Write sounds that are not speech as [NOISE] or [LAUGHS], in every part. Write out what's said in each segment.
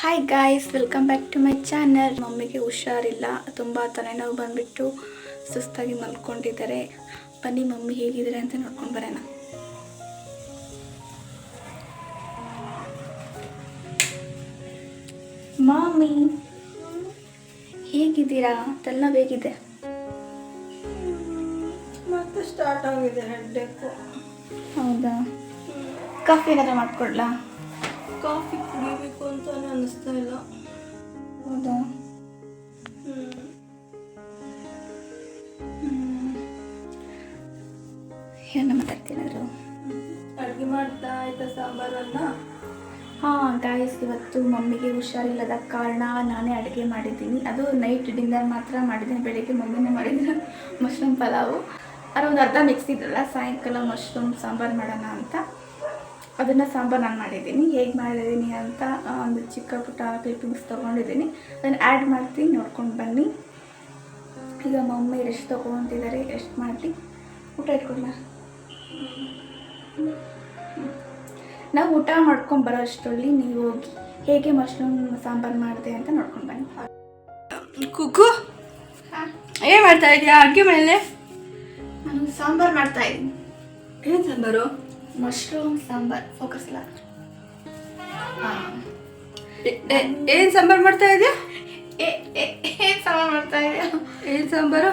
Hi guys welcome back to my channel ಮಮ್ಮಿಗೆ ಹುಷಾರಿಲ್ಲ ತುಂಬ ತಲೆನೋವು ಬಂದುಬಿಟ್ಟು ಸುಸ್ತಾಗಿ ಮಲ್ಕೊಂಡಿದ್ದಾರೆ. ಬನ್ನಿ ಮಮ್ಮಿ ಹೇಗಿದ್ದಾರೆ ಅಂತ ನೋಡ್ಕೊಂಡು ಬರೋಣ. ಮಾಮಿ ಹೇಗಿದ್ದೀರಾ? ತಲೆನೋವು ಹೇಗಿದೆ? ಮತ್ತೆ ಸ್ಟಾರ್ಟ್ ಆಗಿದೆ ಹೆಡ್ಡೇಕು ಹೌದಾ? ಕಾಫಿ ಏನಾದ್ರೂ ಮಾಡ್ಕೊಡ್ಲಾ? ಕಾಫಿ ಕುಡಿಬೇಕು ಅಂತ ಅನ್ನಿಸ್ತಾ ಸಾಂಬಾರನ್ನ? ಹಾಂ ಗಾಯಸ್ ಇವತ್ತು ಮಮ್ಮಿಗೆ ಹುಷಾರಿಲ್ಲದ ಕಾರಣ ನಾನೇ ಅಡುಗೆ ಮಾಡಿದ್ದೀನಿ. ಅದು ನೈಟ್ ಡಿನ್ನರ್ ಮಾತ್ರ ಮಾಡಿದ್ದೀನಿ ಬೆಳಿಗ್ಗೆ ಮಮ್ಮಿನೇ ಮಾಡಿದ್ದೀನಿ ಮಶ್ರೂಮ್ [LAUGHS] ಪಲಾವು. ಅದು ಒಂದು ಅರ್ಧ ಮಿಕ್ಸ್ ಇದ್ರಲ್ಲ, ಸಾಯಂಕಾಲ ಮಶ್ರೂಮ್ ಸಾಂಬಾರು ಮಾಡೋಣ ಅಂತ. ಅದನ್ನು ಸಾಂಬಾರು ನಾನು ಮಾಡಿದ್ದೀನಿ. ಹೇಗೆ ಮಾಡಿದ್ದೀನಿ ಅಂತ ಒಂದು ಚಿಕ್ಕ ಪುಟ್ಟ ಕ್ಲಿಪ್ಪಿಂಗ್ಸ್ ತೊಗೊಂಡಿದ್ದೀನಿ. ಅದನ್ನು ಆ್ಯಡ್ ಮಾಡ್ತೀನಿ. ನೋಡ್ಕೊಂಡು ಬನ್ನಿ. ಈಗ ಮಮ್ಮಿ ರೆಸ್ಟ್ ತೊಗೊತಿದ್ದಾರೆ ರೆಸ್ಟ್ ಮಾಡಲಿ. ಊಟ ಇಟ್ಕೊಡ್ಲಾ? ನಾವು ಊಟ ಮಾಡ್ಕೊಂಡು ಬರೋ ಅಷ್ಟರಲ್ಲಿ ನೀವು ಹೋಗಿ ಹೇಗೆ ಮಶ್ರೂಮ್ ಸಾಂಬಾರು ಮಾಡಿದೆ ಅಂತ ನೋಡ್ಕೊಂಡು ಬನ್ನಿ. ಕುಕ್ಕು? ಏನು ಮಾಡ್ತಾ ಇದೀಯಾ? ಅಡುಗೆ ಮನೇಲೆ ನಾನು ಸಾಂಬಾರು ಮಾಡ್ತಾ ಇದ್ದೀನಿ. ಏನು ಸಾಂಬಾರು? ಮಶ್ರೂಮ್ ಸಾಂಬಾರ್ ಫೋಕಸ್ ಇಲ್ಲ ಏನು ಸಾಂಬಾರು ಮಾಡ್ತಾ ಇದೆಯಾ? ಏನು ಸಾಂಬಾರು ಮಾಡ್ತಾ ಇದೆಯಾ? ಏನು ಸಾಂಬಾರು?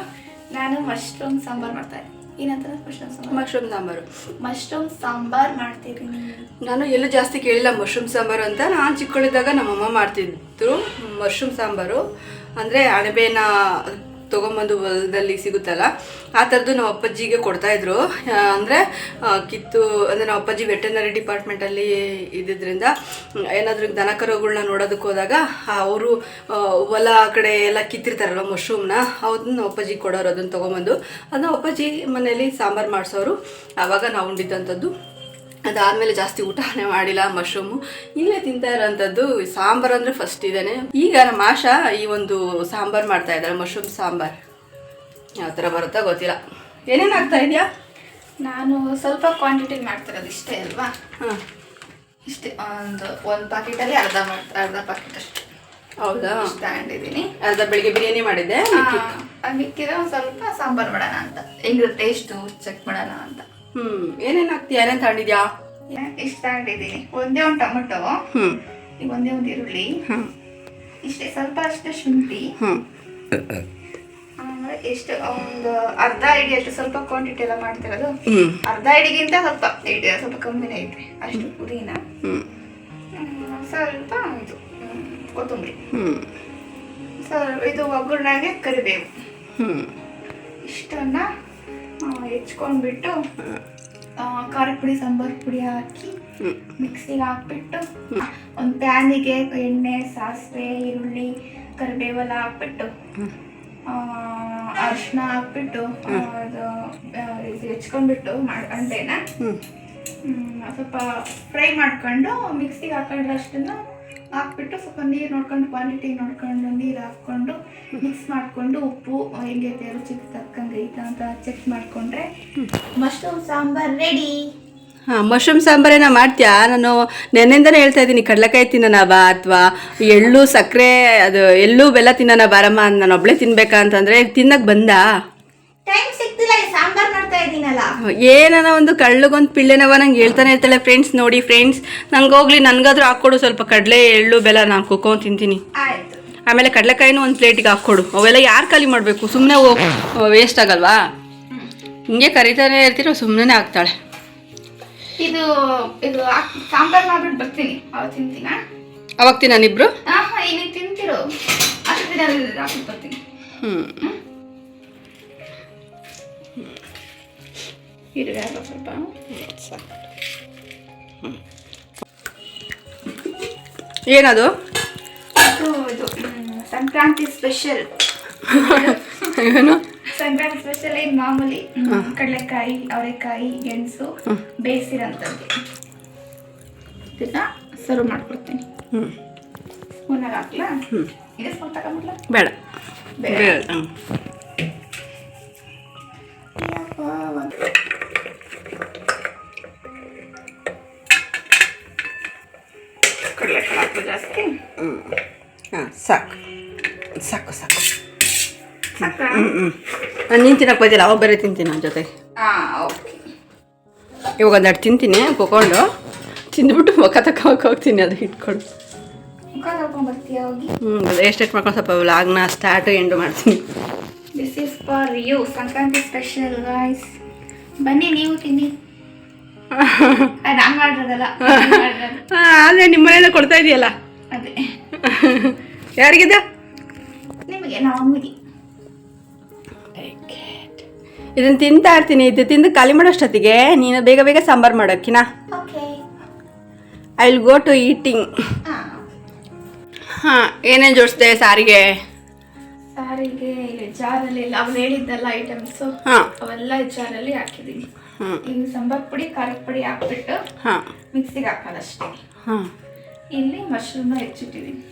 ನಾನು ಮಶ್ರೂಮ್ ಸಾಂಬಾರು ಮಾಡ್ತಾ ಇದ್ದೀನಿ. Mushroom sambar? Mushroom sambar. Mushroom sambar ಮಾಡ್ತಿದ್ದೀನಿ ನಾನು ಎಲ್ಲೂ ಜಾಸ್ತಿ ಕೇಳಿಲ್ಲ ಮಶ್ರೂಮ್ ಸಾಂಬಾರು ಅಂತ. ನಾನು ಚಿಕ್ಕಳಿದ್ದಾಗ ನಮ್ಮಮ್ಮ ಮಾಡ್ತಿದ್ರು ಮಶ್ರೂಮ್ ಸಾಂಬಾರು. ಅಂದರೆ ಅಣಬೆನ ತೊಗೊಂಬಂದು ಹೊಲದಲ್ಲಿ ಸಿಗುತ್ತಲ್ಲ, ಆ ಥರದ್ದು ನಮ್ಮ ಅಪ್ಪಾಜಿಗೆ ಕೊಡ್ತಾಯಿದ್ರು ಅಂದರೆ ಕಿತ್ತು, ಅಂದರೆ ನಮ್ಮ ಅಪ್ಪಾಜಿ ವೆಟರ್ನರಿ ಡಿಪಾರ್ಟ್ಮೆಂಟಲ್ಲಿ ಇದ್ದಿದ್ದರಿಂದ ಏನಾದರೂ ದನ ಕರುಗಳನ್ನ ನೋಡೋದಕ್ಕೆ ಹೋದಾಗ ಅವರು ಹೊಲ ಆ ಕಡೆ ಎಲ್ಲ ಕಿತ್ತಿರ್ತಾರಲ್ಲ ಮಶ್ರೂಮ್ನ ಅದನ್ನ ನಮ್ಮ ಅಪ್ಪಾಜಿ ಕೊಡೋರು ಅದನ್ನು ತೊಗೊಂಬಂದು. ಅದನ್ನ ಅಪ್ಪಾಜಿ ಮನೆಯಲ್ಲಿ ಸಾಂಬಾರು ಮಾಡಿಸೋರು. ಆವಾಗ ನಾವು ಉಂಡಿದ್ದಂಥದ್ದು. ಅದಾದಮೇಲೆ ಜಾಸ್ತಿ ಊಟನೇ ಮಾಡಿಲ್ಲ ಮಶ್ರೂಮು ಇಲ್ಲೇ ತಿಂತಾ ಇರೋಂಥದ್ದು ಸಾಂಬಾರು ಅಂದರೆ ಫಸ್ಟ್ ಇದೇನೆ. ಈಗ ನಮ್ಮ ಆಶಾ ಈ ಒಂದು ಸಾಂಬಾರು ಮಾಡ್ತಾ ಇದ್ದಾರೆ ಮಶ್ರೂಮ್ ಸಾಂಬಾರು. ಯಾವ ಥರ ಬರುತ್ತಾ ಗೊತ್ತಿಲ್ಲ. ಏನೇನು ಆಗ್ತಾ ಇದೆಯಾ? ನಾನು ಸ್ವಲ್ಪ ಕ್ವಾಂಟಿಟಿ ಮಾಡ್ತಿರೋದು ಇಷ್ಟೇ ಅಲ್ವಾ? ಹಾಂ. ಇಷ್ಟೇ ಒಂದು ಒಂದು ಪಾಕೆಟಲ್ಲಿ ಅರ್ಧ ಮಾಡ್ತಾ ಅರ್ಧ ಪಾಕೆಟ್ ಅಷ್ಟು. ಹೌದಾ? ತಗೊಂಡಿದ್ದೀನಿ ಅರ್ಧ ಬೆಳಿಗ್ಗೆ ಬಿರಿಯಾನಿ ಮಾಡಿದ್ದೆ ಮಿಕ್ಕಿದ್ರೆ ಒಂದು ಸ್ವಲ್ಪ ಸಾಂಬಾರು ಮಾಡೋಣ ಅಂತ. ಹೆಂಗಿರೋ ಟೇಸ್ಟು ಚೆಕ್ ಮಾಡೋಣ ಅಂತ. ಹ್ಞೂ ಏನೇನು ಹಾಕ್ತೀಯ? ಏನೇನು ತಗೊಂಡಿದ್ಯಾ? ಇಷ್ಟು ತಗೊಂಡಿದ್ದೀನಿ. ಒಂದೇ ಒಂದು ಟೊಮೆಟೊ ಹ್ಮ್. ಈಗ ಒಂದೇ ಒಂದು ಈರುಳ್ಳಿ ಹ್ಞೂ ಇಷ್ಟೇ ಸ್ವಲ್ಪ ಅಷ್ಟೇ ಶುಂಠಿ ಹ್ಞೂ ಆಮೇಲೆ ಎಷ್ಟು ಒಂದು ಅರ್ಧ ಇಡಿ ಅಷ್ಟು ಸ್ವಲ್ಪ ಕ್ವಾಂಟಿಟಿ ಎಲ್ಲ ಮಾಡ್ತಿರೋದು ಹ್ಞೂ ಅರ್ಧ ಇಡಿಗಿಂತ ಸ್ವಲ್ಪ ಇಡಿ ಸ್ವಲ್ಪ ಕಮ್ಮಿನೇ ಐತೆ. ಅಷ್ಟು ಪುದೀನ ಹ್ಮ್, ಸ್ವಲ್ಪ ಇದು ಹ್ಮ್, ಕೊತ್ತಂಬರಿ. ಹ್ಞೂ ಸ್ವಲ್ಪ ಇದು ಒಗ್ಗರಣೆಗೆ ಕರಿಬೇವು. ಹ್ಞೂ ಇಷ್ಟನ್ನ ಹೆಚ್ಕೊಂಡ್ಬಿಟ್ಟು ಆ, ಖಾರದ ಪುಡಿ ಸಾಂಬಾರು ಪುಡಿ ಹಾಕಿ ಮಿಕ್ಸಿಗೆ ಹಾಕ್ಬಿಟ್ಟು ಒಂದು ಪ್ಯಾನಿಗೆ ಎಣ್ಣೆ ಸಾಸಿವೆ ಈರುಳ್ಳಿ ಕರಿಬೇವೆಲ್ಲ ಹಾಕ್ಬಿಟ್ಟು ಅರಿಶಿನ ಹಾಕ್ಬಿಟ್ಟು ಅದು ಹೆಚ್ಕೊಂಡ್ಬಿಟ್ಟು ಮಾಡಿ ಅಂಡೆನ ಹ್ಞೂ ಹ್ಮ್, ಸ್ವಲ್ಪ ಫ್ರೈ ಮಾಡ್ಕೊಂಡು ಮಿಕ್ಸಿಗೆ ಹಾಕೊಂಡ್ರೆ ಅಷ್ಟನ್ನು ಹಾಕ್ಬಿಟ್ಟು ಸ್ವಲ್ಪ ನೀರು ನೋಡ್ಕೊಂಡು ಕ್ವಾಂಟಿಟಿ ನೋಡ್ಕೊಂಡು ನೀರು ಹಾಕ್ಕೊಂಡು ಮಿಕ್ಸ್ ಮಾಡಿಕೊಂಡು ಉಪ್ಪು ಹೆಂಗೈತೆ ರುಚಿಗೆ ತಕ್ಕಂಗೆ ಐತ ಅಂತ ಚೆಕ್ ಮಾಡಿಕೊಂಡ್ರೆ ಮಶ್ರೂಮ್ ಸಾಂಬಾರ್ ರೆಡಿ ಹಾಂ ಮಶ್ರೂಮ್ ಸಾಂಬಾರೇನ ಮಾಡ್ತೀಯಾ? ನಾನು ನೆನ್ನೆಯಿಂದನೇ ಹೇಳ್ತಾ ಇದ್ದೀನಿ, ಕಡಲೆಕಾಯಿ ತಿನ್ನೋಣ ಬಾ ಅಥವಾ ಎಳ್ಳು ಸಕ್ಕರೆ, ಅದು ಎಳ್ಳು ಬೆಲ್ಲ ತಿನ್ನೋಣ ಬಾರಮ್ಮ ನಾನು ಒಬ್ಳೆ ತಿನ್ಬೇಕಾ ಅಂತಂದರೆ ತಿನ್ನಕ್ಕೆ ಬಂದ? ಟೈಮ್ ಸಿಗ್ತಿಲ್ಲ ಈ ಸಾಂಬಾರ್ ಮಾಡ್ತಾ ಇದ್ದೀನಲ್ಲ ಏನನ ಒಂದು ಕಳ್ಳಗೊಂದು ಪಿಳ್ಳೆನವ ನಂಗೆ ಹೇಳ್ತಾನೆ ಇರ್ತಾಳೆ ಫ್ರೆಂಡ್ಸ್ ನೋಡಿ ಫ್ರೆಂಡ್ಸ್ ನಂಗೆ ಹೋಗ್ಲಿ ನನಗಾದ್ರೂ ಹಾಕ್ಕೊಡು ಸ್ವಲ್ಪ ಕಡಲೆ ಎಳ್ಳು ಬೆಲ್ಲ ನಾನು ಕುಕ್ಕೊಂಡು ತಿಂತೀನಿ. ಆಯ್ತು. ಆಮೇಲೆ ಕಡಲೆಕಾಯಿನೂ ಒಂದು ಪ್ಲೇಟಿಗೆ ಹಾಕ್ಕೊಡು. ಅವೆಲ್ಲ ಯಾರು ಖಾಲಿ ಮಾಡಬೇಕು? ಸುಮ್ಮನೆ ವೇಸ್ಟ್ ಆಗಲ್ವಾ? ಹಿಂಗೆ ಕರಿತಾನೆ ಇರ್ತೀರೋ ಸುಮ್ಮನೆ ಆಗ್ತಾಳೆ ಇದು ಇದು ಸಾಂಬಾರ್ ಮಾಡ್ಬಿಟ್ಟು ಬರ್ತೀನಿ. ಅವಾಗ ತಿಂತೀನ? ಅವಾಗ ಇಬ್ರು ತಿಂತಿರು. ಬರ್ತೀನಿ. ಹ್ಞೂ ಈರುಳ್ಳಿ ಹಾಕೋ ಸ್ವಲ್ಪ ಏನದು ಇದು ಸಂಕ್ರಾಂತಿ ಸ್ಪೆಷಲ್ ಏನು ಸಂಕ್ರಾಂತಿ ಸ್ಪೆಷಲ್ ಏನು ಮಾಮೂಲಿ ಕಡಲೆಕಾಯಿ ಅವರೆಕಾಯಿ ಗೆಣಸು ಬೇಯಿಸಿರೋಂಥದ್ದು ಇದನ್ನ ಸರ್ವ್ ಮಾಡ್ಕೊಡ್ತೀನಿ ಹ್ಞೂ ಸ್ಪೂನಾಗ ಹಾಕ್ಲಾ ಹ್ಞೂ ಇದೆ ಸ್ಪೂನ್ ತಗೊಂಬಿಡ್ಲಾ ಬೇಡ ಬೇಡ. ಬೇಡ ಹ್ಞೂ ಹಾಂ ಸಾಕು. ಸಾಕು ಸಾಕು. ಹ್ಞೂ ಹ್ಞೂ ನಾನು ನೀನು ತಿನ್ನಕ್ಕೆ ಬಂದಿಲ್ಲ ಅವಾಗ ಬೇರೆ ತಿಂತೀನಿ ನನ್ನ ಜೊತೆ. ಇವಾಗ ಒಂದೆರಡು ತಿಂತೀನಿ ಕೊಕೊಂಡು ತಿಂದ್ಬಿಟ್ಟು ಮುಖ ತಕ್ಕ ಹೋಗ್ತೀನಿ ಅದು ಇಟ್ಕೊಂಡು. ಹ್ಞೂ ಎಷ್ಟೆಷ್ಟು ಮಾಡ್ಕೊಂಡು ಸ್ವಲ್ಪ ಲಾಗ್ನ ಸ್ಟಾರ್ಟು ಎಂಡು ಮಾಡ್ತೀನಿ. This is for you Sankranti special guys ಬನ್ನಿ ನೀವು ತಿನ್ನಿ. ನಾನು ಮಾಡಿರೋದಲ್ಲ ಆದರೆ ನಿಮ್ಮ ಮನೆಯಲ್ಲೇ ಕೊಡ್ತಾ ಇದೆಯಲ್ಲ? ಅದೇ. [LAUGHS] ಯಾರಿಗಿದೆ? ನಿಮಗೆ ನಾವು ಅಮ್ಮಿಗೆ ಇದನ್ನು ತಿಂತಾ ಇರ್ತೀನಿ. ಇದು ತಿಂದು ಖಾಲಿ ಮಾಡೋಷ್ಟೊತ್ತಿಗೆ ನೀನು ಬೇಗ ಬೇಗ sambar ಮಾಡೋಕ್ಕಿನ I will go to eating ಹಾಂ. ಏನೇನು ಜೋಡಿಸ್ದೆ ಸಾರಿಗೆ? ಸಾರಿಗೆ ಜಾರಲ್ಲಿ ಇಲ್ಲ ಅವ್ನು ಹೇಳಿದ್ದಲ್ಲ ಐಟಮ್ಸು ಹಾಂ. ಅವೆಲ್ಲ ಜಾರಲ್ಲಿ ಹಾಕಿದ್ದೀನಿ. ಹ್ಞೂ ಈಗ ಸಾಂಬಾರ್ ಪುಡಿ ಖಾರದ ಪುಡಿ ಹಾಕ್ಬಿಟ್ಟು ಹಾಂ. ಮಿಕ್ಸಿಗೆ ಹಾಕೋದಷ್ಟೇ. ಹಾಂ. ಇಲ್ಲಿ ಮಶ್ರೂಮ್ನ ಹೆಚ್ಚಿಟ್ಟಿದ್ದೀನಿ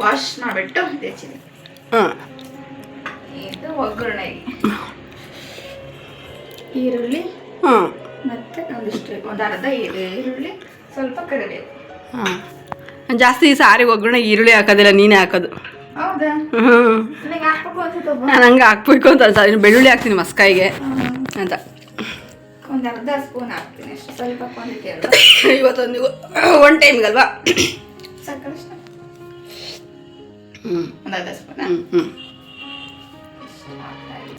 ವಾಶ್ ಮಾಡಿಬಿಟ್ಟು ಹೆಚ್ಚಿದ್ದೀನಿ ಹಾಂ. ಇದು ಒಗ್ಗರಣೆಗೆ ಈರುಳ್ಳಿ ಮತ್ತೆ ಒಂದಿಷ್ಟು ಒಂದು ಅರ್ಧ ಈರುಳ್ಳಿ ಸ್ವಲ್ಪ ಕರಿಬೇವು. ಹಾಂ. ಜಾಸ್ತಿ ಸಾರಿ ಒಗ್ಗರಣೆ ಈರುಳ್ಳಿ ಹಾಕೋದಿಲ್ಲ ನೀನೇ ಹಾಕೋದು. ಹೌದಾ? ಹ್ಞೂ ನನಗೆ ಹಾಕ್ಬೇಕು ಅನ್ಸುತ್ತೆ ನಾನು ಹಂಗೆ ಹಾಕ್ಬೇಕು ಅಂತ ಬೆಳ್ಳುಳ್ಳಿ ಹಾಕ್ತೀನಿ ಮಸ್ಕಾಯಿಗೆ ಅಂತ. ಒಂದು ಅರ್ಧ ಸ್ಪೂನ್ ಹಾಕ್ತೀನಿ. ಅಷ್ಟು. ಸ್ವಲ್ಪ ಕ್ವಾಂಟಿಟಿ ಅಲ್ವಾ [COUGHS] ಇವತ್ತೊಂದು ಒನ್ ಟೈಮ್ಗಲ್ವಾ ಸಾಕಷ್ಟು ಹ್ಞೂ ಒಂದು ಅರ್ಧ ಸ್ಪೂನ್?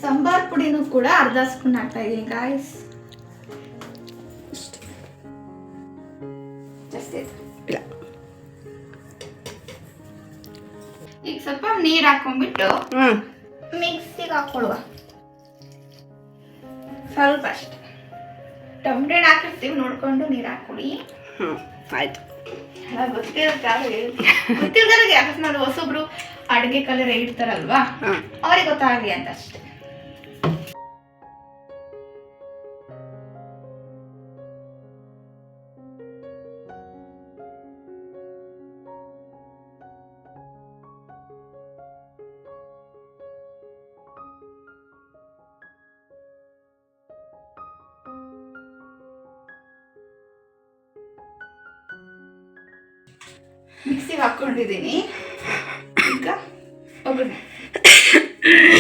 ಸಾಂಬಾರ್ ಪುಡಿನೂ ಕೂಡ ಅರ್ಧ ಸ್ಪೂನ್ ಹಾಕ್ತಾ ಇದೀನಿ ಗಾಯ್ಸ್ ಈಗ ಸ್ವಲ್ಪ ನೀರು ಹಾಕೊಂಡ್ಬಿಟ್ಟು ಮಿಕ್ಸಿಗೆ ಹಾಕೊಳ್ಳುವ. ಸ್ವಲ್ಪ ಅಷ್ಟೆ. ಟೊಮೆಟೊ ಹಣ್ಣ್ ಹಾಕಿರ್ತೀವಿ ನೋಡ್ಕೊಂಡು ನೀರು ಹಾಕೊಳ್ಳಿ ಹ್ಞೂ ಆಯಿತು. ಅಕಸ್ಮಾತ್ ಹೊಸೊಬ್ರು ಅಡುಗೆ ಕಲರ್ ಇಡ್ತಾರಲ್ವಾ? ಅವ್ರಿಗೆ ಗೊತ್ತಾಗಲಿ ಅಂತ ಅಷ್ಟೇ.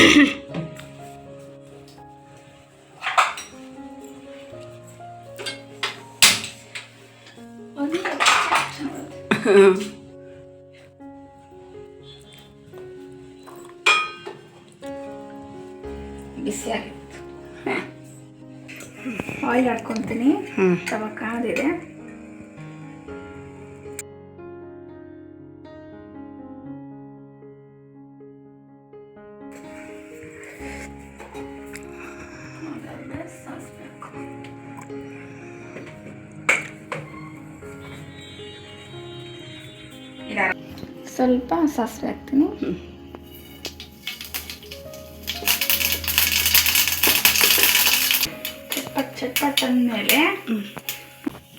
Yeah. [LAUGHS] ಸ್ವಲ್ಪ ಸಾಸಿವೆ ಹಾಕ್ತೀನಿ. ಚಟ್ಪಟ್ ಚಟ್ಪಟ್ ಅಂದಮೇಲೆ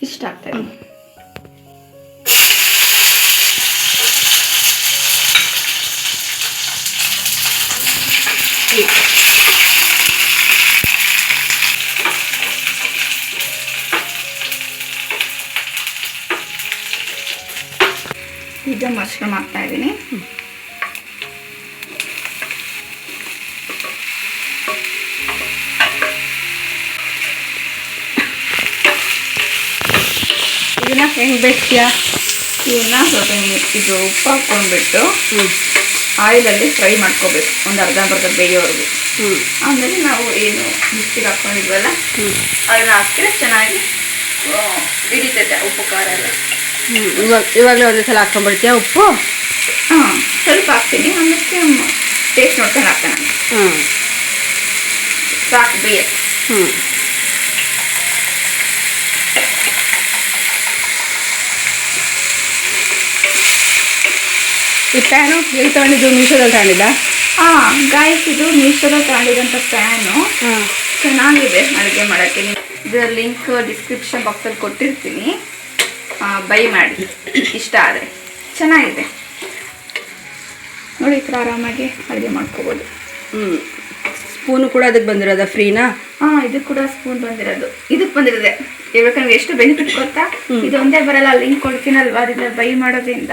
ಇಷ್ಟ ಆಗ್ತದೆ ಈಗ ಮಶ್ರೂಮ್ ಹಾಕ್ತಾ ಇದ್ದೀನಿ. ಇದನ್ನ ಹೆಂಗೆ ಬೇಯಿಸ್ತೀಯಾ ಇವನ್ನ ಸ್ವಲ್ಪ ಇದು ಉಪ್ಪು ಹಾಕ್ಕೊಂಡ್ಬಿಟ್ಟು ಆಯಿಲ್ ಆಯಿಲಲ್ಲಿ ಫ್ರೈ ಮಾಡ್ಕೋಬೇಕು ಒಂದು ಅರ್ಧ ಬರ್ಧ ಬೇಯೋವರೆಗೂ. ಆಮೇಲೆ ನಾವು ಏನು ಮಿಕ್ಸಿಗೆ ಹಾಕ್ಕೊಂಡಿದ್ವಲ್ಲ ಅದನ್ನ ಹಾಕಿದ್ರೆ ಚೆನ್ನಾಗಿ ಹಿಡಿತೈತೆ ಉಪ್ಪು ಖಾರ ಎಲ್ಲ. ಇವಾಗ ಇವಾಗಲೇ ಒಂದೇ ಸಲ ಹಾಕ್ಕೊಂಡ್ಬಿಡ್ತೀಯಾ ಉಪ್ಪು ಹಾಂ ಸ್ವಲ್ಪ ಹಾಕ್ತೀನಿ ಆಮೇಲೆ ಟೇಸ್ಟ್ ನೋಡ್ಕೊಂಡು ಹಾಕ್ತಾನೆ ಹ್ಞೂ ಸಾಕು ಬೇಯ ಹ್ಞೂ ಈ ಪ್ಯಾನು ಎಲ್ಲಿ ತಗೊಂಡಿದ್ದು ಮೀಶೋದಲ್ಲಿ ತಗೊಂಡಿದ್ದ ಹಾಂ ಗಾಯಸ್ ಇದು ಮೀಶೋದಲ್ಲಿ ತಗೊಂಡಿರೋಂಥ ಫ್ಯಾನು ಹಾಂ ಚೆನ್ನಾಗಿದೆ ಅಡುಗೆ ಮಾಡೋಕ್ಕೆ ಇದರ ಲಿಂಕ್ ಡಿಸ್ಕ್ರಿಪ್ಷನ್ ಬಾಕ್ಸಲ್ಲಿ ಕೊಟ್ಟಿರ್ತೀನಿ ಬೈ ಮಾಡಿ. ಇಷ್ಟ ಆದರೆ. ಚೆನ್ನಾಗಿದೆ. ನೋಡಿ ಈ ಥರ ಆರಾಮಾಗಿ ಅಡುಗೆ ಮಾಡ್ಕೋಬೋದು. ಹ್ಞೂ ಸ್ಪೂನು ಕೂಡ ಅದಕ್ಕೆ ಬಂದಿರೋದ ಫ್ರೀನಾ? ಹಾಂ ಇದು ಕೂಡ ಸ್ಪೂನ್ ಬಂದಿರೋದು. ಇದಕ್ಕೆ ಬಂದಿರೋದೆ. ಹೇಳ್ಬೇಕಂದ್ರೆ ಎಷ್ಟು ಬೆನಿಫಿಟ್ ಗೊತ್ತಾ? ಇದೊಂದೇ ಬರಲ್ಲ ಲಿಂಕ್ ಕೊಡ್ತೀನಲ್ವಾ? ಅದನ್ನ ಬೈ ಮಾಡೋದ್ರಿಂದ.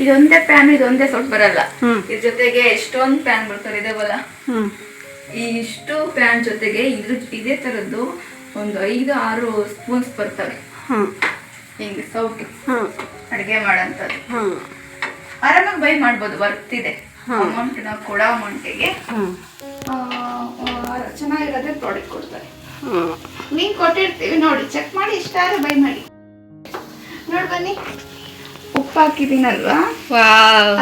ಇದೊಂದೇ ಪ್ಯಾನ್ ಇದೊಂದೇ ಸ್ವಲ್ಪ ಬರಲ್ಲ. ಹ್ಮ್. ಇದ್ರ ಜೊತೆಗೆ ಎಷ್ಟೊಂದು ಪ್ಯಾನ್ ಬರ್ತಾರೆ ಇದೇ ಬಲ್ಲ ಈ ಇಷ್ಟು ಪ್ಯಾನ್ ಜೊತೆಗೆ ಇದ್ರ ಇದೇ ತರದ್ದು ಒಂದು ಐದು ಆರು ಸ್ಪೂನ್ಸ್ ಬರ್ತವೆ. ಹ್ಞೂ ಹಿಂಗೆ ಸೌಟು ಅಡುಗೆ ಮಾಡೋಂಥದ್ದು ಆರಾಮಾಗಿ ಬೈ ಮಾಡ್ಬೋದು ಬರ್ತಿದೆ. ಅಮೌಂಟ್ ನಾವು ಕೊಡೋ ಅಮೌಂಟಿಗೆ ಚೆನ್ನಾಗಿರೋದೇ ಪ್ರಾಡಕ್ಟ್ ಕೊಡ್ತಾರೆ. ನೀವು ಕೊಟ್ಟಿರ್ತೀವಿ ನೋಡಿ ಚೆಕ್ ಮಾಡಿ ಇಷ್ಟ ಆದ್ರೆ ಬೈ ಮಾಡಿ. ನೋಡಿ ಬನ್ನಿ. ಉಪ್ಪು ಹಾಕಿದೀನಲ್ವಾ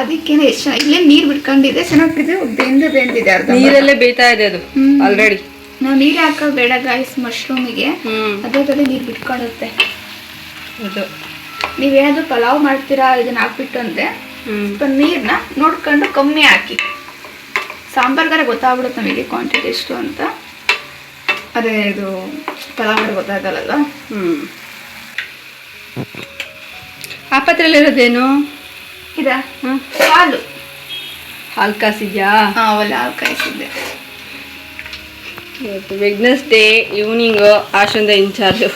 ಅದಕ್ಕೇನೆ ಎಷ್ಟು ಇಲ್ಲೇ ನೀರು ಬಿಟ್ಕೊಂಡಿದೆ ಚೆನ್ನಾಗಿದೆ ಬೆಂದು ಬೆಂದಿದೆ ಅರ್ಧ ನೀರಲ್ಲೇ ಬೇಯ್ತಾ ಇದೆ ಅದು. ಆಲ್ರೆಡಿ ನಾವು ನೀರು ಹಾಕೋ ಬೇಡ ಗಾಯ್ಸ್ ಮಶ್ರೂಮಿಗೆ ಅದೇ ಥರ ನೀರು ಬಿಟ್ಕೊಳ್ಳುತ್ತೆ. ಅದು ನೀವೇನಾದ್ರು ಪಲಾವ್ ಮಾಡ್ತೀರಾ ಇದನ್ನ ಹಾಕ್ಬಿಟ್ಟು ಅಂದ್ರೆ ನೀರನ್ನ ನೋಡ್ಕೊಂಡು ಕಮ್ಮಿ ಹಾಕಿ. ಸಾಂಬಾರ್ಗಾರ ಗೊತ್ತಾಗ್ಬಿಡುತ್ತೆ ನಮಗೆ ಕ್ವಾಂಟಿಟಿ ಎಷ್ಟು ಅಂತ. ಅದೇ ಇದು ಪಲಾವ್ ಗೊತ್ತಾಗಲ್ಲ ಹ್ಞೂ ಆ ಪಾತ್ರೆಯಲ್ಲಿರೋದೇನು ಇದ? ಹಾಲು. ಹಾಲು ಕಾಸಿದ್ಯಾ ಹಾಂ ಒಲೆ ಹಾಲು ಕಾಯಿಸಿದ್ದೆ. ಇವತ್ತು ವೆಗ್ನೆಸ್ಡೇ ಈವ್ನಿಂಗು ಆಶಂದ ಇನ್ಚಾರ್ಜು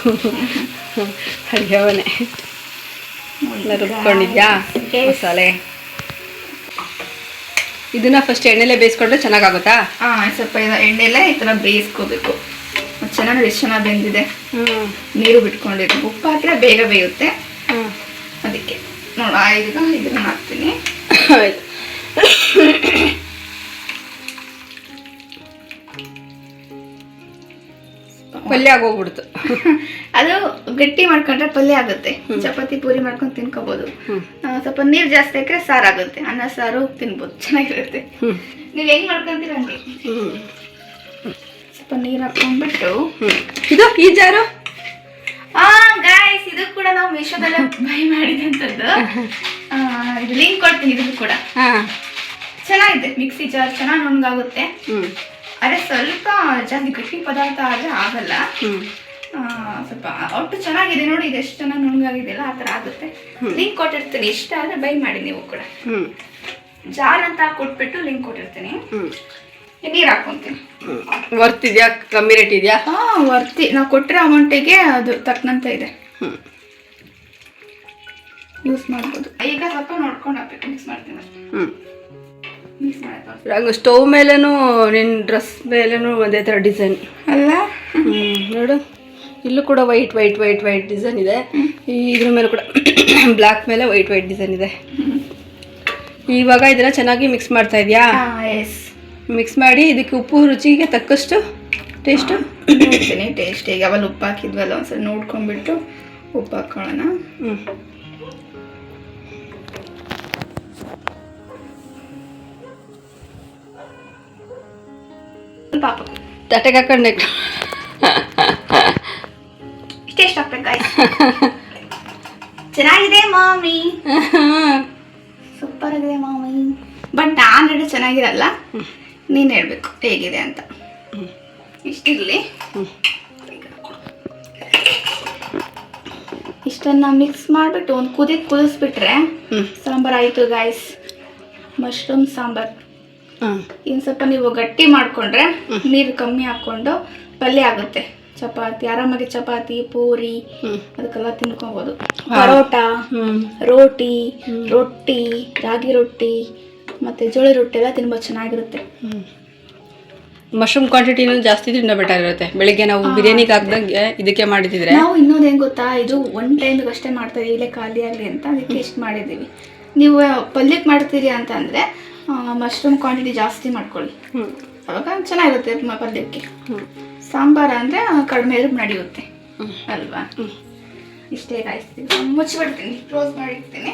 ಎಲ್ಲ ರುಬ್ಕೊಂಡಿದ್ಯಾ? ಮಸಾಲೆ. ಇದನ್ನ ಫಸ್ಟ್ ಎಣ್ಣೆಲೆ ಬೇಯಿಸ್ಕೊಂಡ್ರೆ ಚೆನ್ನಾಗಾಗುತ್ತಾ? ಹಾಂ ಸ್ವಲ್ಪ ಎಣ್ಣೆಲೆ ಈ ಥರ ಬೇಯಿಸ್ಕೋಬೇಕು. ಚೆನ್ನಾಗಿ ಎಷ್ಟು ಚೆನ್ನಾಗಿ ಬೆಂದಿದೆ. ನೀರು ಬಿಟ್ಕೊಂಡಿದೆ ಉಪ್ಪು ಹಾಕಿದ್ರೆ ಬೇಗ ಬೇಯುತ್ತೆ. ಅದಕ್ಕೆ ನೋಡ ಈಗ ಇದನ್ನ ಹಾಕ್ತೀನಿ. [COUGHS] ಆಯ್ತು. ಪಲ್ಯ ಆಗೋಗ್ಬಿಡ್ತು. ಅದು ಗಟ್ಟಿ ಮಾಡ್ಕೊಂಡ್ರೆ ಪಲ್ಯ ಆಗುತ್ತೆ. ಚಪಾತಿ ಪೂರಿ ಮಾಡ್ಕೊಂಡು ತಿನ್ಕೋಬಹುದು. ಸ್ವಲ್ಪ ನೀರು ಜಾಸ್ತಿ ಹಾಕ್ರೆ ಸಾರು ಆಗುತ್ತೆ ಅನ್ನ ಸಾರು ತಿನ್ಬೋದು. ಚೆನ್ನಾಗಿರುತ್ತೆ. ನೀವು ಹೆಂಗ್ ಮಾಡ್ಕೊಂತೀರ ಹಂಗೆ? ಸ್ವಲ್ಪ ನೀರು ಹಾಕೊಂಡ್ಬಿಟ್ಟು ಇದು ಈ ಜಾರು? ಗಾಯ್ಸ್ ಇದು ಕೂಡ ನಾವು ಮೀಶೋದಲ್ಲೇ ಬೈ ಮಾಡಿದಂಥದ್ದು ಇದು ಲಿಂಕ್ ಕೊಡ್ತೀನಿ ಇದು ಕೂಡ. ಹಾಂ. ಚೆನ್ನಾಗಿದೆ. ಮಿಕ್ಸಿ ಜಾರ್ ಚೆನ್ನಾಗಿ ನುಣ್ಣಗಾಗುತ್ತೆ ಅದೇ ಸ್ವಲ್ಪ ಜಾಸ್ತಿ ಕೃಷಿ ಪದಾರ್ಥ ಆದರೆ ಆಗಲ್ಲ. ಸ್ವಲ್ಪ ಒಟ್ಟು ಚೆನ್ನಾಗಿದೆ ನೋಡಿ ಇದು ಎಷ್ಟು ಚೆನ್ನಾಗಿ ನುಣ್ಣಗಾಗಿದೆಯಲ್ಲ ಆ ಥರ ಆಗುತ್ತೆ. ಲಿಂಕ್ ಕೊಟ್ಟಿರ್ತೀನಿ ಇಷ್ಟ ಆದರೆ ಬೈ ಮಾಡಿ ನೀವು ಕೂಡ. ಜಾರ್ ಅಂತ ಕೊಟ್ಬಿಟ್ಟು ಲಿಂಕ್ ಕೊಟ್ಟಿರ್ತೀನಿ. ನೀರು ಹಾಕೊಂತೀನಿ. ವರ್ತ್ ಇದೆಯಾ ಕಮ್ಮಿ ರೇಟ್ ಇದೆಯಾ? ಹಾಂ ವರ್ತಿ. ನಾವು ಕೊಟ್ಟಿರೋ ಅಮೌಂಟಿಗೆ ಅದು ತಕ್ಕನಂತೆ ಇದೆ. ಯೂಸ್ ಮಾಡ್ಬೋದು. ಈಗ ಸ್ವಲ್ಪ ನೋಡ್ಕೊಂಡು ಹಾಕ್ಬೇಕು ಮಿಕ್ಸ್ ಮಾಡ್ತೀನಿ. ಹ್ಞೂ ಹಂಗೆ ಸ್ಟವ್ ಮೇಲೇನು ನಿನ್ನ ಡ್ರೆಸ್ ಮೇಲೇನು ಒಂದೇ ಥರ ಡಿಸೈನ್. ಅಲ್ಲ? ನೋಡು. ಇಲ್ಲೂ ಕೂಡ white white white white design ಇದೆ. ಇದ್ರ ಮೇಲೆ ಕೂಡ [COUGHS] ಬ್ಲ್ಯಾಕ್ ಮೇಲೆ ವೈಟ್ ವೈಟ್ ಡಿಸೈನ್ ಇದೆ. ಇವಾಗ ಇದನ್ನ ಚೆನ್ನಾಗಿ ಮಿಕ್ಸ್ ಮಾಡ್ತಾ ಇದೆಯಾ? ಎಸ್ ಮಿಕ್ಸ್ ಮಾಡಿ ಇದಕ್ಕೆ ಉಪ್ಪು ರುಚಿಗೆ ತಕ್ಕಷ್ಟು ಟೇಸ್ಟು ನೋಡ್ತೀನಿ ಟೇಸ್ಟ್ ಈಗ ಅವಲ್ಲಿ ಉಪ್ಪು ಹಾಕಿದ್ವಲ್ಲ ಒಂದ್ಸಲ ನೋಡ್ಕೊಂಡ್ಬಿಟ್ಟು ಉಪ್ಪು ಹಾಕೋಣ ಹ್ಞೂ ಪಾಪ ತಟ್ಟೆಗೆ ಹಾಕೊಂಡು ನೆಕ್ ಇಷ್ಟೆಷ್ಟು ಹಾಕ್ಬೇಕು ಚೆನ್ನಾಗಿದೆ ಮಾಮಿ ಸೂಪರ್ ಆಗಿದೆ ಮಾಮಿ ಬಟ್ ನಾನು ಹೇಳಿ ಚೆನ್ನಾಗಿರಲ್ಲ. ನೀನು ಹೇಳಬೇಕು ಹೇಗಿದೆ ಅಂತ. ಇಷ್ಟಿರಲಿ ಇಷ್ಟನ್ನ ಮಿಕ್ಸ್ ಮಾಡಿಬಿಟ್ಟು ಒಂದು ಕುದಿ ಕುದಿಸ್ಬಿಟ್ರೆ ಸಾಂಬಾರ್ ಆಯಿತು ಗಾಯ್ಸ್ ಮಶ್ರೂಮ್ ಸಾಂಬಾರ್. ಇನ್ನು ಸ್ವಲ್ಪ ನೀವು ಗಟ್ಟಿ ಮಾಡಿಕೊಂಡ್ರೆ ನೀರು ಕಮ್ಮಿ ಹಾಕ್ಕೊಂಡು ಪಲ್ಯ ಆಗುತ್ತೆ. ಚಪಾತಿ ಆರಾಮಾಗಿ ಚಪಾತಿ ಪೂರಿ ಅದಕ್ಕೆಲ್ಲ ತಿನ್ಕೊಬೋದು. ಪರೋಟ ರೋಟಿ ರೊಟ್ಟಿ ರಾಗಿ ರೊಟ್ಟಿ ಮತ್ತೆ ಜೋಳ ರೊಟ್ಟಿ ಎಲ್ಲ ತಿನ್ಬೋದು ಚೆನ್ನಾಗಿರುತ್ತೆ. ಮಶ್ರೂಮ್ ಕ್ವಾಂಟಿಟಿನೂ ಜಾಸ್ತಿ ತಿನ್ನೋ ಬೆಟರ್ ಇರುತ್ತೆ. ಬೆಳಿಗ್ಗೆ ನಾವು ಬಿರಿಯಾನಿಗೆ ಹಾಕ್ದಂಗೆ ಇದಕ್ಕೆ ಮಾಡಿದ್ರೆ. ನಾವು ಇನ್ನೊಂದು ಹೆಂಗ್ ಗೊತ್ತಾ? ಇದು ಒನ್ ಟೈಮಿಗೆ ಅಷ್ಟೇ ಮಾಡ್ತೀವಿ ಇಲ್ಲೇ ಖಾಲಿ ಆಗಲಿ ಅಂತ ಅದಕ್ಕೆ ಇಷ್ಟು ಮಾಡಿದೀವಿ ನೀವು ಪಲ್ಯಕ್ಕೆ ಮಾಡ್ತೀರಿ ಅಂತ ಅಂದರೆ ಮಶ್ರೂಮ್ ಕ್ವಾಂಟಿಟಿ ಜಾಸ್ತಿ ಮಾಡ್ಕೊಳ್ಳಿ. ಅವಾಗ ಚೆನ್ನಾಗಿರುತ್ತೆ ಪಲ್ಯಕ್ಕೆ. ಸಾಂಬಾರ ಅಂದರೆ ಕಡಿಮೆ ಇದ್ರೆ ನಡೆಯುತ್ತೆ. ಅಲ್ವಾ. ಇಷ್ಟೇ ಕಾಯಿಸ್ತೀನಿ ಮುಚ್ಚಿಬಿಡ್ತೀನಿ. ಕ್ಲೋಸ್ ಮಾಡಿರ್ತೀನಿ?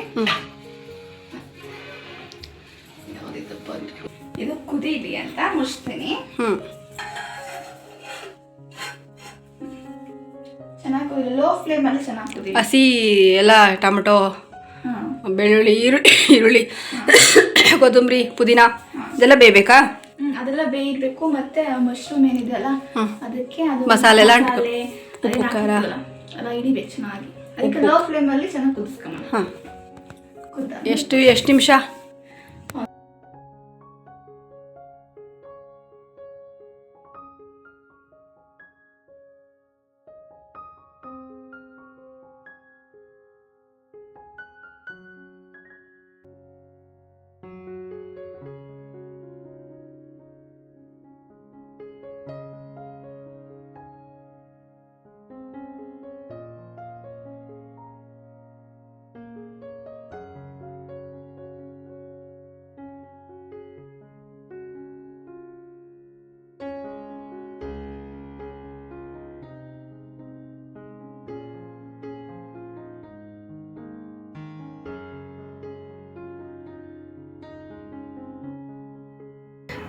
ಇದು ಕುದೀಲಿ ಅಂತ ಮುಚ್ತೀನಿ. ಚೆನ್ನಾಗಿ ಲೋ ಫ್ಲೇಮಲ್ಲಿ ಚೆನ್ನಾಗಿ ಕುದಿ ಹಸಿ ಎಲ್ಲ ಟೊಮಟೊ ಬೆಳ್ಳುಳ್ಳಿ ಈರುಳ್ಳಿ ಈರುಳ್ಳಿ ಕೊತ್ತಂಬರಿ ಪುದೀನ ಇದೆಲ್ಲ ಬೇಯಬೇಕಾ? ಅದೆಲ್ಲ ಬೇಯಬೇಕು ಮತ್ತೆ ಮಶ್ರೂಮ್ ಏನಿದೆಯಲ್ಲ ಅದಕ್ಕೆ ಅದು ಮಸಾಲೆ ಎಲ್ಲ ಉಪ್ಪು, ಖಾರ. ಎಲ್ಲ ಹಿಡಿಬೇಕು ಚೆನ್ನಾಗಿ. ಅದಕ್ಕೆ ಲೋ ಫ್ಲೇಮಲ್ಲಿ ಚೆನ್ನಾಗಿ ಕುದಿಸ್ಕೊಂಬ ಹಾಂ. ಎಷ್ಟು ಎಷ್ಟು ನಿಮಿಷ?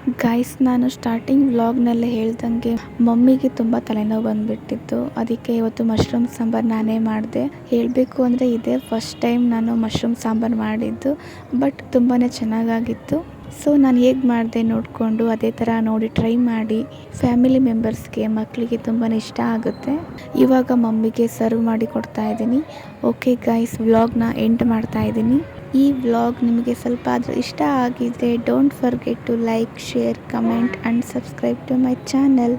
ಗೈಸ್ ನಾನು ಸ್ಟಾರ್ಟಿಂಗ್ ವ್ಲಾಗ್ನಲ್ಲೇ ಹೇಳ್ದಂಗೆ ಮಮ್ಮಿಗೆ ತುಂಬ ತಲೆನೋವು ಬಂದುಬಿಟ್ಟಿತ್ತು. ಅದಕ್ಕೆ ಇವತ್ತು ಮಶ್ರೂಮ್ ಸಾಂಬಾರು ನಾನೇ ಮಾಡಿದೆ. ಹೇಳಬೇಕು ಅಂದರೆ ಇದೇ ಫಸ್ಟ್ ಟೈಮ್ ನಾನು ಮಶ್ರೂಮ್ ಸಾಂಬಾರು ಮಾಡಿದ್ದು ಬಟ್ ತುಂಬಾ ಚೆನ್ನಾಗಾಗಿತ್ತು. ಸೊ ನಾನು ಹೇಗೆ ಮಾಡಿದೆ ನೋಡಿಕೊಂಡು ಅದೇ ಥರ ನೋಡಿ ಟ್ರೈ ಮಾಡಿ. ಫ್ಯಾಮಿಲಿ ಮೆಂಬರ್ಸ್ಗೆ ಮಕ್ಕಳಿಗೆ ತುಂಬಾ ಇಷ್ಟ ಆಗುತ್ತೆ. ಇವಾಗ ಮಮ್ಮಿಗೆ ಸರ್ವ್ ಮಾಡಿ ಕೊಡ್ತಾ ಇದ್ದೀನಿ. ಓಕೆ ಗೈಸ್ ವ್ಲಾಗ್ನ ಎಂಡ್ ಮಾಡ್ತಾ ಇದ್ದೀನಿ. ಈ ವ್ಲಾಗ್ ನಿಮಗೆ ಸ್ವಲ್ಪ ಆದರೂ ಇಷ್ಟ ಆಗಿದ್ರೆ don't forget to like share comment and subscribe to my channel